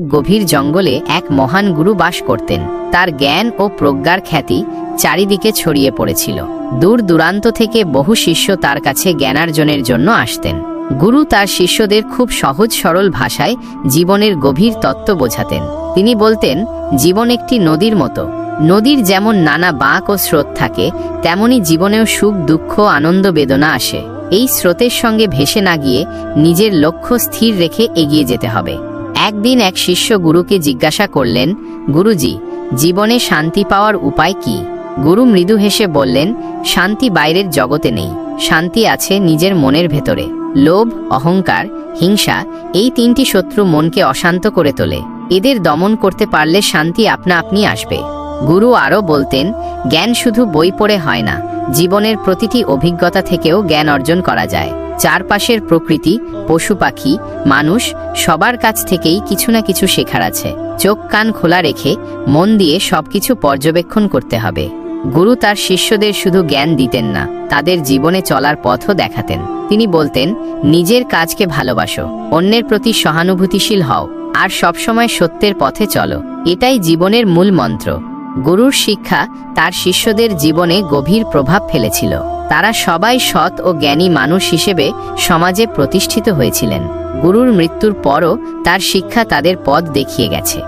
গভীর জঙ্গলে এক মহান গুরু বাস করতেন। তার জ্ঞান ও প্রজ্ঞার খ্যাতি চারিদিকে ছড়িয়ে পড়েছিল। দূর দূরান্ত থেকে বহু শিষ্য তার কাছে জ্ঞানার্জনের জন্য আসতেন। গুরু তার শিষ্যদের খুব সহজ সরল ভাষায় জীবনের গভীর তত্ত্ব বোঝাতেন। তিনি বলতেন, জীবন একটি নদীর মতো। নদীর যেমন নানা বাঁক ও স্রোত থাকে, তেমনি জীবনেও সুখ, দুঃখ, আনন্দ, বেদনা আসে। এই স্রোতের সঙ্গে ভেসে না গিয়ে নিজের লক্ষ্য স্থির রেখে এগিয়ে যেতে হবে। একদিন এক শিষ্য গুরুকে জিজ্ঞাসা করলেন, গুরুজি, জীবনে শান্তি পাওয়ার উপায় কি? গুরু মৃদু হেসে বললেন, শান্তি বাইরের জগতে নেই, শান্তি আছে নিজের মনের ভেতরে। লোভ, অহংকার, হিংসা, এই তিনটি শত্রু মনকে অশান্ত করে তোলে। এদের দমন করতে পারলে শান্তি আপনা আপনি আসবে। গুরু আরও বলতেন, জ্ঞান শুধু বই পড়ে হয় না, জীবনের প্রতিটি অভিজ্ঞতা থেকেও জ্ঞান অর্জন করা যায়। চারপাশের প্রকৃতি, পশু পাখি, মানুষ, সবার কাছ থেকেই কিছু না কিছু শেখার আছে। চোখ কান খোলা রেখে মন দিয়ে সবকিছু পর্যবেক্ষণ করতে হবে। গুরু তার শিষ্যদের শুধু জ্ঞান দিতেন না, তাদের জীবনে চলার পথও দেখাতেন। তিনি বলতেন, নিজের কাজকে ভালোবাসো, অন্যের প্রতি সহানুভূতিশীল হও, আর সবসময় সত্যের পথে চলো। এটাই জীবনের মূল মন্ত্র। গুরুর শিক্ষা তার শিষ্যদের জীবনে গভীর প্রভাব ফেলেছিল। তারা সবাই সৎ ও জ্ঞানী মানুষ হিসেবে সমাজে প্রতিষ্ঠিত হয়েছিলেন। গুরুর মৃত্যুর পরও তার শিক্ষা তাদের পথ দেখিয়ে গেছে।